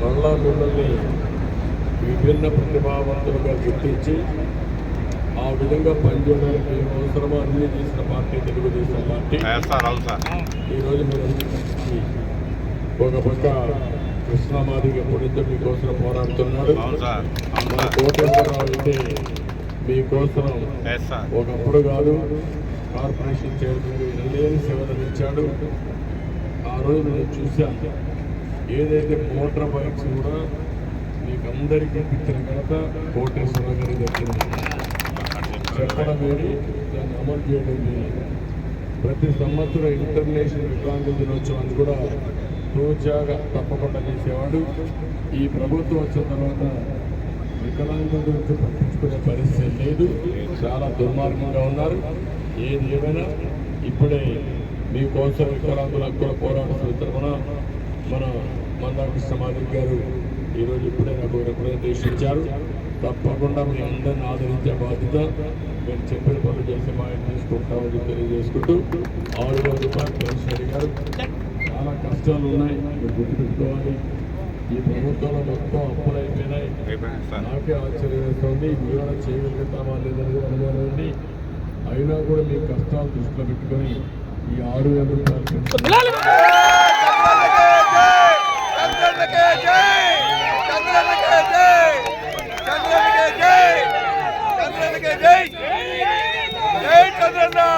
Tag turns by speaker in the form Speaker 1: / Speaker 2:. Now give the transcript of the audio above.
Speaker 1: మళ్ళా మిమ్మల్ని విభిన్న ప్రతిభావంతులుగా గుర్తించి ఆ విధంగా పనిచేయడానికి అవసరమో అన్ని చేసిన పార్టీ తెలుగుదేశం పార్టీ. ఈరోజు మీరు ఒక పక్క కృష్ణమాదిగ ఎప్పుడైతే మీకోసం పోరాడుతున్నాడు. కోటేశ్వరరావు అయితే మీకోసం ఒకప్పుడు కాదు కార్పొరేషన్ చైర్మన్ ఎనలేని సేవలు ఇచ్చాడు ఆ రోజు నేను చూశాను. ఏదైతే మోటార్ బైక్స్ కూడా మీకు అందరికీ ఇప్పించిన ఘనత కోటేశ్వర గారి దక్కింది చెప్పడం వేడి దాన్ని అమలు చేయడం వేడి ప్రతి సంవత్సరం ఇంటర్నేషనల్ వికలాంగుల దినోత్సవాన్ని కూడా రోజాగా తప్పకుండా చేసేవాడు. ఈ ప్రభుత్వం వచ్చిన తర్వాత వికలాంగుల గురించి పట్టించుకునే పరిస్థితి లేదు. చాలా దుర్మార్గంగా ఉన్నారు. ఏది ఏమైనా ఇప్పుడే మీకోసం వికలాంగులకు కూడా పోరాడుతున్న తరఫున మన మందాకృష్ణ మాదిక్ గారు ఈరోజు ఇప్పుడే నాకు రిప్రజెంటేషన్ ఇచ్చారు తప్పకుండా మీ అందరిని ఆదరించే బాధ్యత మేము చెప్పిన పనులు చేస్తే మా ఇంటి తీసుకుంటామని తెలియజేసుకుంటూ ఆరు వేల రూపాయలు పెన్షన్ అడిగారు. చాలా కష్టాలు ఉన్నాయి. మీరు గుర్తుపెట్టుకోవాలి. ఈ ప్రభుత్వంలో మొత్తం అప్పులు అయిపోయినాయి. నాకే ఆశ్చర్యం వేస్తుంది మీరు చేయగలుగుతామా లేదని అనుమానండి అయినా కూడా మీ కష్టాలు దృష్టిలో పెట్టుకొని ఈ ఆరు వేల రూపాయలు పెన్షన్
Speaker 2: చంద్రునికే జై చంద్రునికే జై చంద్రునికే